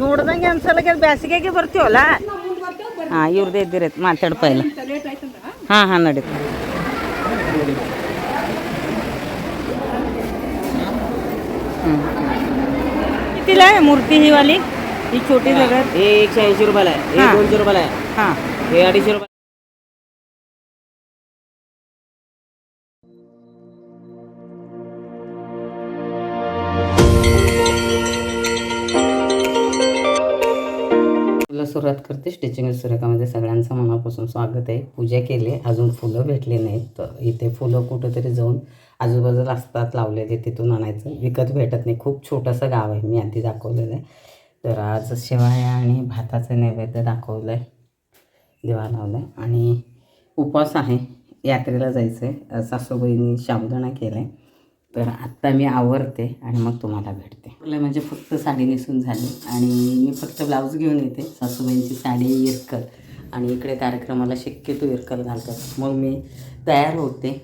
ನೋಡ್ದಂಗೆ ಅನ್ಸಲ್ಲ ಬ್ಯಾಸಿಗೆಗೆ ಬರ್ತೀವಲ್ಲ ಹಾಂ ಇವ್ರದ್ದು ಇದ್ದಿರೈತೆ ಮಾತಾಡ್ ಪೈಲ ಹಾಂ ಹಾಂ ನಡೀತು कितीला आहे मूर्ती ही वाली ही छोटी जगत हे एकशे ऐंशी रुपयाला आहे हा. हे दोनशे रुपयाला आहे हां हे अडीचशे रुपये सुरुवात करते. स्टिचिंग सुरेखामध्ये सगळ्यांचं मनापासून स्वागत आहे. पूजा केली. अजून फुलं भेटले नाहीत. तर इथे फुलं कुठंतरी जाऊन आजूबाजूला असतात लावलेले तिथून आणायचं. विकत भेटत नाही. खूप छोटंसं गाव आहे. मी आधी दाखवलेलं आहे. तर आज शेवाया आणि भाताचं नैवेद्य दाखवलं आहे दिवा लावलं आहे आणि उपवास आहे. यात्रेला जायचं आहे सासूबाईंनी साबुदाणा केलं आहे तर आत्ता मी आवरते आणि मग तुम्हाला भेटते. तुला म्हणजे फक्त साडी नेसून झाली आणि मी फक्त ब्लाऊज घेऊन येते. सासूबाईंची साडी इरकल आणि इकडे कार्यक्रमाला शक्यतो इरकल घालतात. मग मी तयार होते.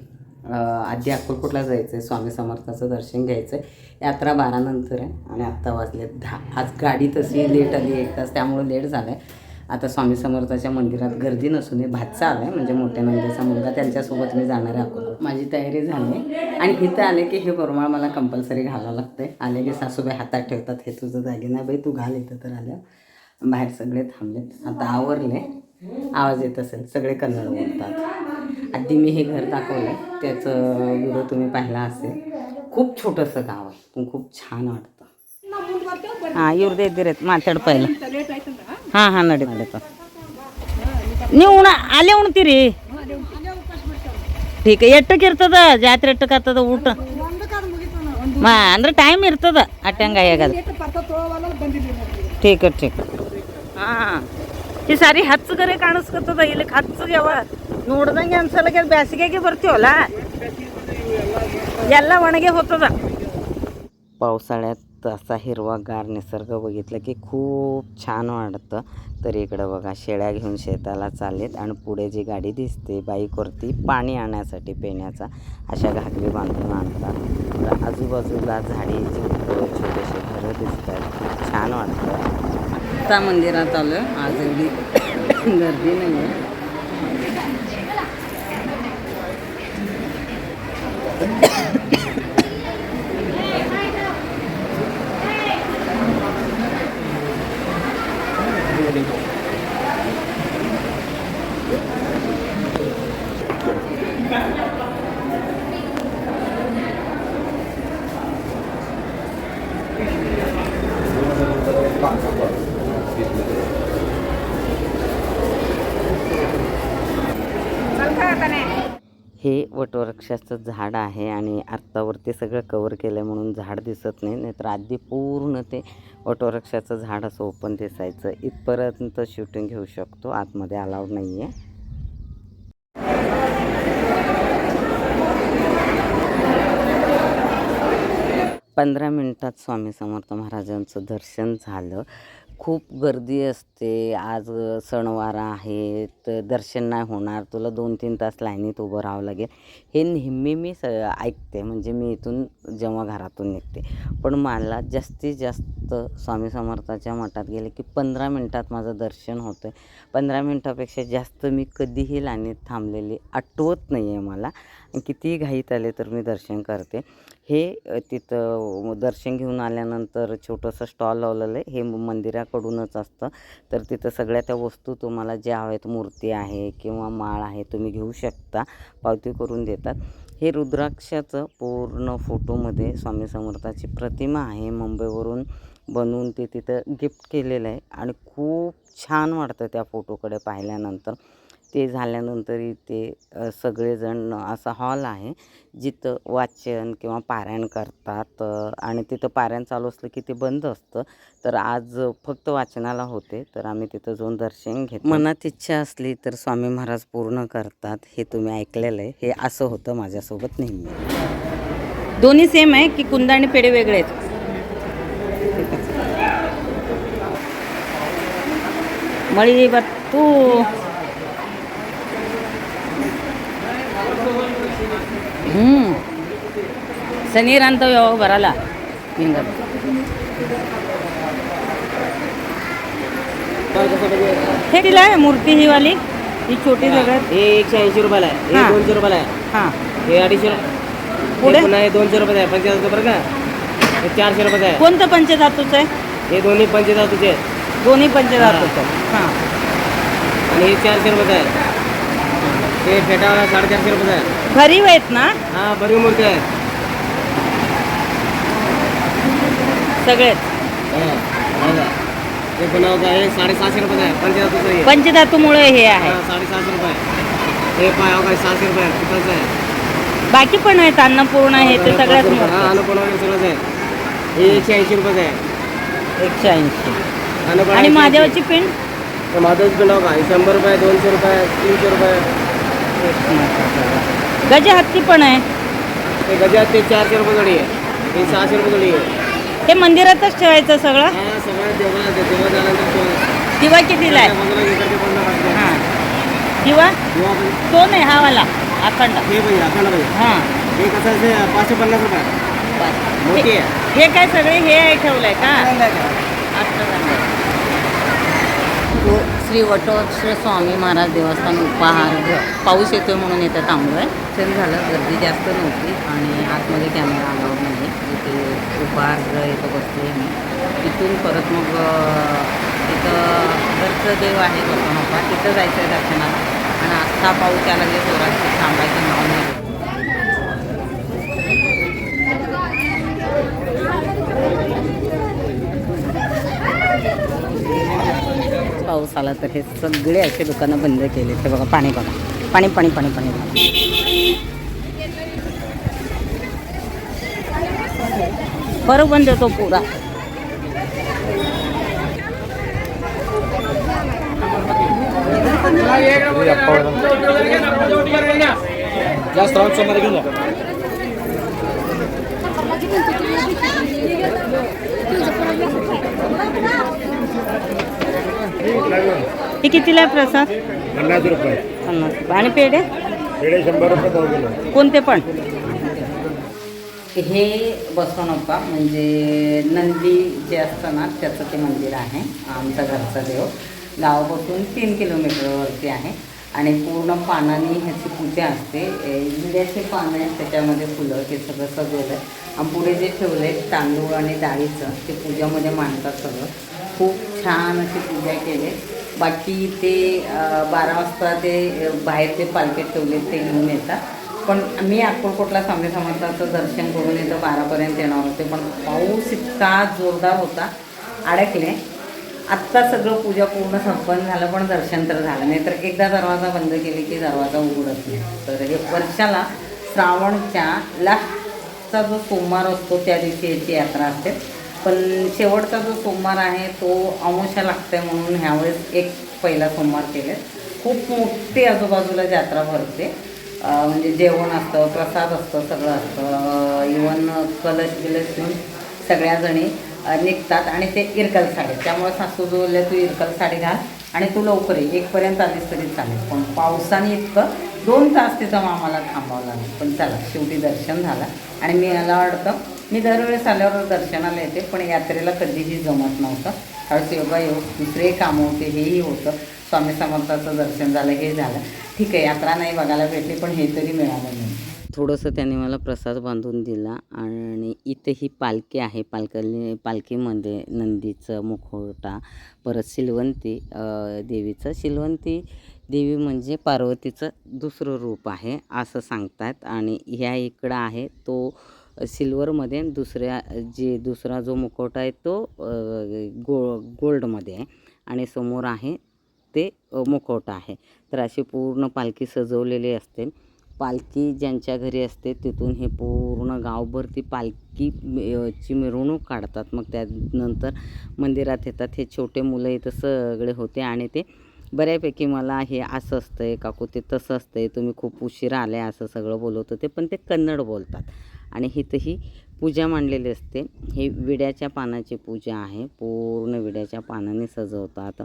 आधी अक्कलकोटला जायचं आहे स्वामी समर्थाचं दर्शन घ्यायचं आहे यात्रा बारानंतर आहे आणि आत्ता वाजले दहा. आज गाडी तशी लेट आली एक तास त्यामुळे लेट झालं आहे आता स्वामी समर्थाच्या मंदिरात गर्दी नसून भातचा चाल आहे म्हणजे मोठ्या नंदीचा मुलगा त्यांच्यासोबत मी जाणार आहे अकोला. माझी तयारी झाली आणि इथं आले की हे परमाळ मला कंपल्सरी घालावं लागतं आहे आले की सासूबाई हातात ठेवतात हे तुझं दागिना बाई तू घाल इथं. तर आल्या. बाहेर सगळे थांबलेत. आता आवरले. आवाज येत असेल सगळे कन्नड बोलतात. आधी मी हे घर दाखवलं त्याचं व्हिडिओ तुम्ही पाहिला असेल. खूप छोटंसं गाव आहे पण खूप छान वाटतं. हां येऊ दे रे. माथड पाहिलं. ಹಾಂ ಹಾಂ, ನಡಿ ನಡೀತ ನೀವು ಉಣ, ಅಲ್ಲೇ ಉಣ್ತೀರಿ? ಠೀಕ ಎಟ್ಟಕ್ಕೆ ಇರ್ತದ? ಜಾತ್ರೆ ಎಟ್ಟಕ್ಕೆ ಆಗ್ತದ ಊಟ? ಮಾ, ಅಂದ್ರೆ ಟೈಮ್ ಇರ್ತದ ಅಟ್ಟಂಗೆ ಆಗದ ಠೀಕ ಠೀಕ. ಹಾಂ ಈ ಸಾರಿ ಹಚ್ಚಗರೆ ಕಾಣಿಸ್ಕೊತದ, ಇಲ್ಲಿಗೆ ಹಚ್ಚಗ್ಯಾವ ನೋಡ್ದಂಗೆ ಅನ್ಸಲಗೆ ಬೇಸಿಗೆಗೆ ಬರ್ತೀವಲ್ಲ? ಎಲ್ಲ ಒಣಗೆ ಹೋಗ್ತದ. ಪಾವಸಾಳ್ಯಾಗ पावसाळ्यात असा हिरवागार निसर्ग बघितलं की खूप छान वाटतं. तर इकडं बघा शेळ्या घेऊन शेताला चाललेत आणि पुढे जी गाडी दिसते बाईकवरती पाणी आणण्यासाठी पिण्याचा अशा घागरी बांधून आणतात. तर आजूबाजूला झाडी छोटेसे घरं दिसतात खूप छान वाटतं. आता मंदिरात आलं आज एवढी गर्दी नाही आहे हे द्राक्षाचं झाड आहे आणि आत्तावरती सगळं कवर केलं आहे म्हणून झाड दिसत नाही. नाहीतर आधी पूर्ण ते ऑटोरक्षाचं झाड असं ओपन दिसायचं. इथपर्यंत शूटिंग घेऊ शकतो. आतमध्ये अलाउड नाही आहे पंधरा मिनटात स्वामी समर्थ महाराजांचं दर्शन झालं. खूप गर्दी असते. आज सणवार आहे तर दर्शन नाही होणार. तुला दोन तीन तास लाईनीत उभं राहावं लागेल. हे नेहमी मी स ऐकते. म्हणजे मी इथून जेव्हा घरातून निघते. पण मला जास्तीत जास्त स्वामी समर्थाच्या मठात गेले की पंधरा मिनटात माझं दर्शन होतं पंधरा मिनटापेक्षा जास्त मी कधीही लाईनीत थांबलेली आठवत नाही आहे मला. किती कितीही घाईत आले तर मी दर्शन करते. हे तिथं दर्शन घेऊन आल्यानंतर छोटंसं स्टॉल लावलेलं आहे. हे मंदिराकडूनच असतं. तर तिथं सगळ्या त्या वस्तू तुम्हाला ज्या हव्यात मूर्ती आहे किंवा माळ आहे तुम्ही घेऊ शकता. पावती करून देतात. हे रुद्राक्षाचं पूर्ण फोटोमध्ये स्वामी समर्थाची प्रतिमा आहे. मुंबईवरून बनवून ते तिथं गिफ्ट केलेलं आहे. आणि खूप छान वाटतं त्या फोटोकडे पाहिल्यानंतर. ते झाल्यानंतर इथे सगळेजण असा हॉल आहे जिथं वाचन किंवा पारायण करतात आणि तिथं पारायण चालू असलं की ते बंद असतं. तर आज फक्त वाचनाला होते तर आम्ही तिथं जाऊन दर्शन घेत मनात इच्छा असली तर स्वामी महाराज पूर्ण करतात हे तुम्ही ऐकलेलं आहे. हे असं होतं माझ्यासोबत नेहमी. दोन्ही सेम आहे की कुंदा आणि पेढे वेगळे आहेत? मळी बत्तू ಹ್ಞೂ ಸನೀರ್ ಅಂತವ್ ಯಾವಾಗ ಬರಲ್ಲ ಹಿಂಗೆ हे तिला आहे मूर्ती ही वाली ही छोटी सगळ्यात हे एकशे ऐंशी रुपयाला आहे हा. हे दोनशे रुपयाला आहे हां हे अडीचशे रुपये पुढे? हे पुन्हा हे दोनशे रुपयाचं आहे पंचेचाळीस बरं का हे चारशे रुपयाचं आहे कोणतं पंचधातूचं आहे हे दोन्ही पंचेचाळीसचे आहेत दोन्ही पंचधातूचं हां आणि हे चारशे रुपयाचं आहे हे फेटा साडेचारशे रुपयाचं आहे. भरीव आहेत ना? हा बरी मूर्ती आहे. सगळेच हा, हा? हे पुन्हा होतं हे साडेसहाशे रुपयाचं आहे. पंचेचाळीसचं हे. पंचधातूमुळे हे आहे. हा, साडेसहाशे रुपये हे पाय काय सहाशे रुपये पितळचं आहे. बाकी पण आहेत अन्नपूर्ण हे ते सगळ्यात हा मोठं. वगैरे सगळंच आहे. हे एकशे ऐंशी रुपयाचं आहे. एकशे ऐंशी. अनुपमा आणि महादेवाची पिंड? हो का हे शंभर रुपये दोनशे रुपये तीनशे रुपये. गजे हत्ती पण आहे. हे गजात ते चारशे रुपये जोडी आहे. हे सहाशे रुपये जोडी आहे. हे मंदिरातच ठेवायचं सगळं? हा सगळं देवळा देवळा झाल्यानंतर तो- किंवा कितीला आहे? बाजूला इकडचे पन्नास असते. हां. किंवा किंवा आपण तो नाही हा वाला? अखंड. हे पाहिजे अखंड पाहिजे हां. हे कसं आहे ते पाचशे पन्नास रुपये मोठी हे आहे. हे काय सगळे हे आहे ठेवलंय का? अष्टगंध. श्री वटोक्षर स्वामी महाराज देवस्थान उपहारगृह पाऊस येतोय म्हणून इथं थांबलो आहे छान झालं गर्दी जास्त नव्हती आणि आतमध्ये कॅमेरा अलाउड नाही. इथे उपहार इथं बसले मी. तिथून परत मग तिथं इथं घरचं देव आहे बसवनोपा तिथं जायचं आहे दर्शनाला. आणि आत्ता पाऊस त्याला जे जोरात ते थांबायचं नाव नाही पाऊस आला तर हे सगळे असे दुकानं बंद केले. ते बघा पाणी बघा. पाणी पाणी पाणी पाणी बरं बंद होतो पुरा. जास्त राऊंड घेऊन हे कितीला आहे प्रसाद? पन्नास रुपये. पन्नास रुपये. आणि पेढे? पेढे शंभर रुपये पाव किलो. कोणते पण? हे बसवणप्पा म्हणजे नंदी जे असतं ना त्याचं ते मंदिर आहे. आमचा घरचा देव. गावापासून तीन किलोमीटरवरती आहे. आणि पूर्ण पानाने ह्याची पूजा असते. विड्याचे पानं आहेत त्याच्यामध्ये फुलं ते सगळं सजवलं आहे. आणि पुढे जे ठेवलं आहे तांदूळ आणि डाळीचं ते पूजामध्ये मांडतात सगळं. खूप छान अशी पूजा केली बाकी ते बारा वाजता ते बाहेरचे बाहेर ते पालखे ठेवले ते घेऊन येतात. पण मी अक्कलकोटला स्वामी समर्थाचं दर्शन करून येतं बारापर्यंत येणार होते. पण पाऊस इतका जोरदार होता अडकले. आत्ता सगळं पूजा पूर्ण संपन्न झालं पण दर्शन तर झालं नाही. तर एकदा दरवाजा बंद केले की दरवाजा उघडत नाही. तर हे वर्षाला श्रावणच्या लास्टचा जो सोमवार असतो त्या दिवशी याची यात्रा असते. पण शेवटचा जो सोमवार आहे तो अमावस्या लागते म्हणून ह्यावेळेस एक पहिला सोमवार केले. खूप मोठी आजूबाजूला जात्रा भरते. म्हणजे जेवण असतं प्रसाद असतं सगळं असतं. इवन कलश बिलश घेऊन सगळ्याजणी निघतात आणि ते इरकल साडी. त्यामुळे सासू बोलले तू इरकल साडी घाल आणि तू लवकर ये. एकपर्यंत आलीस तरी चालेल. पण पावसाने इतकं दोन तास तिथं आम्हाला थांबावं लागलं पण चला शेवटी दर्शन झालं आणि मी मला वाटतं मी दरवेळेस आल्यावर दर्शनाला येते पण यात्रेला कधीही जमत नव्हतं. त्यावेळेस योगा योग दुसरे कामं होते हेही होतं. स्वामी समर्थाचं दर्शन झालं हे झालं. ठीक आहे यात्रा नाही बघायला भेटली पण हे तरी मिळालं नाही. थोडंसं त्याने मला प्रसाद बांधून दिला आणि इथे ही पालखी आहे पालखी पालखीमध्ये नंदीचं मुखवटा परत शिलवंती देवीचं. शिलवंती देवी म्हणजे पार्वतीचं दुसरं रूप आहे असं सांगतात. आणि ह्या इकडं आहे तो सिल्वरमध्ये आणि दुसऱ्या जे दुसरा जो मुखवटा आहे तो गो गोल्डमध्ये आहे. आणि समोर आहे ते मुखवटा आहे. तर अशी पूर्ण पालखी सजवलेली असते. पालखी ज्यांच्या घरी असते तिथून हे पूर्ण गावभर ती पालखी ची मिरवणूक काढतात. मग त्यानंतर मंदिरात येतात. हे छोटे मुलं इथं सगळे होते आणि ते बऱ्यापैकी मला हे असं असतं आहे काकू ते तसं असतं आहे तुम्ही खूप उशिरा आले असं सगळं बोलवतं होते. पण ते कन्नड बोलतात. आणि हिथंही पूजा मांडलेली असते. हे विड्याच्या पानाची पूजा आहे. पूर्ण विड्याच्या पानाने सजवतात.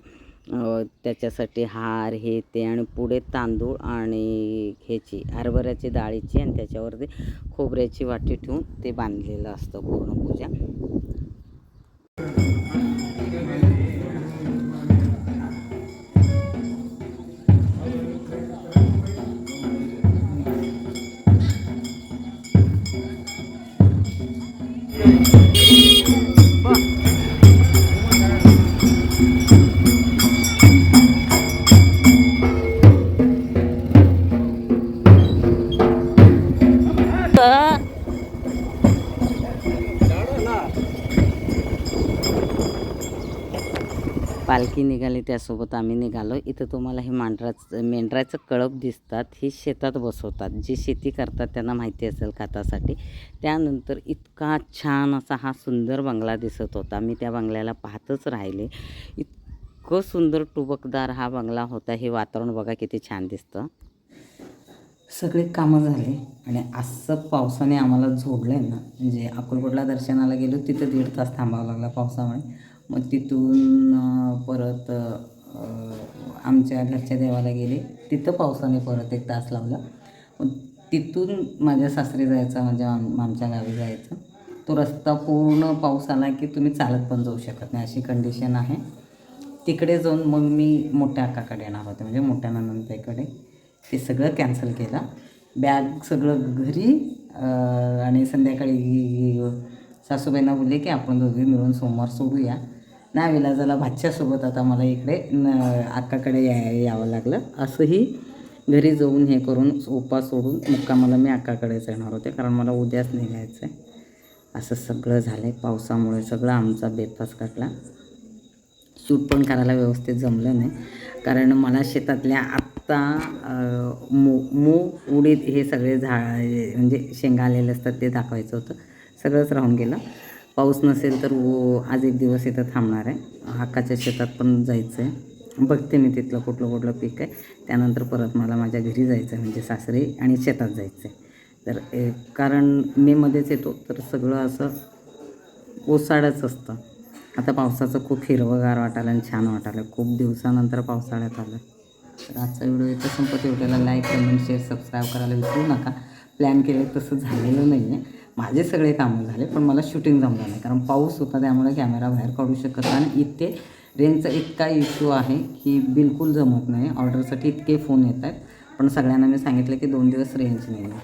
त्याच्यासाठी हार हे ते आणि पुढे तांदूळ आणि ह्याची हरभऱ्याची डाळीची आणि त्याच्यावरती खोबऱ्याची वाटी ठेवून ते बांधलेलं असतं पूर्ण पूजा. पालखी निघाली त्यासोबत आम्ही निघालो. इथं तुम्हाला हे मांढराचं मेंढराचं कळप दिसतात. हे शेतात बसवतात. जे शेती करतात त्यांना माहिती असेल खातासाठी. त्यानंतर इतका छान असा हा सुंदर बंगला दिसत होता. मी त्या बंगल्याला पाहतच राहिले. इतकं सुंदर टुबकदार हा बंगला होता. हे वातावरण बघा किती छान दिसतं. सगळे कामं झाले. आणि असं पावसाने आम्हाला झोडलं आहे ना म्हणजे अकोलकोटला दर्शनाला गेलो तिथं दीड तास थांबावं लागला पावसामुळे. मग तिथून परत आमच्या घरच्या देवाला गेले. तिथं पावसाने परत एक तास लावला. मग तिथून माझ्या सासरी जायचं माझ्या आम- आमच्या गावी जायचं. तो रस्ता पूर्ण पाऊस आला की तुम्ही चालत पण जाऊ शकत नाही अशी कंडिशन आहे. तिकडे जाऊन मग मी मोठ्या अक्काकडे येणार होते म्हणजे मोठ्या नंदताईकडे ते सगळं कॅन्सल केलं. बॅग सगळं घरी आणि संध्याकाळी सासूबाईंना बोलले की आपण दोघे मिळून सोमवार सोडूया. नाही विलाजाला भाच्यासोबत आता मला इकडे न अक्काकडे या यावं लागलं. असंही घरी जाऊन हे करून उपास सोडून मुक्कामाला मी अक्काकडेच येणार होते कारण मला उद्याच निघायचं आहे असं सगळं झालं आहे पावसामुळे सगळं आमचा बेफास काढला शूट पण करायला व्यवस्थित जमलं नाही कारण मला शेतातल्या आत अं, मू मूग उडीद हे सगळे झा म्हणजे शेंगा आलेले असतात ते दाखवायचं होतं. सगळंच राहून गेलं. पाऊस नसेल तर वो आज एक दिवस इथं थांबणार आहे. हक्काच्या शेतात पण जायचं आहे बघते मी तिथलं कुठलं कुठलं पीक आहे. त्यानंतर परत मला माझ्या घरी जायचं आहे म्हणजे सासरी आणि शेतात जायचं आहे तर कारण मेमध्येच येतो तर सगळं असं ओसाडच असतं. आता पावसाचं खूप हिरवंगार वाटायला आणि छान वाटायला. खूप दिवसानंतर पावसाळ्यात आलं. तर आजचा व्हिडिओ इथं संपत. एवढ्याला लाईक कमेंट शेअर सबस्क्राईब करायला विसरू नका. प्लॅन केलं तसं झालेलं नाही आहे माझे सगळे कामं झाले पण मला शूटिंग जमलं नाही. कारण पाऊस होता त्यामुळे कॅमेरा बाहेर काढू शकत आणि इथे रेंजचा इतका इश्यू आहे की बिलकुल जमत नाही. ऑर्डरसाठी इतके फोन येत आहेत. पण सगळ्यांना मी सांगितलं की दोन दिवस रेंज नाही आहे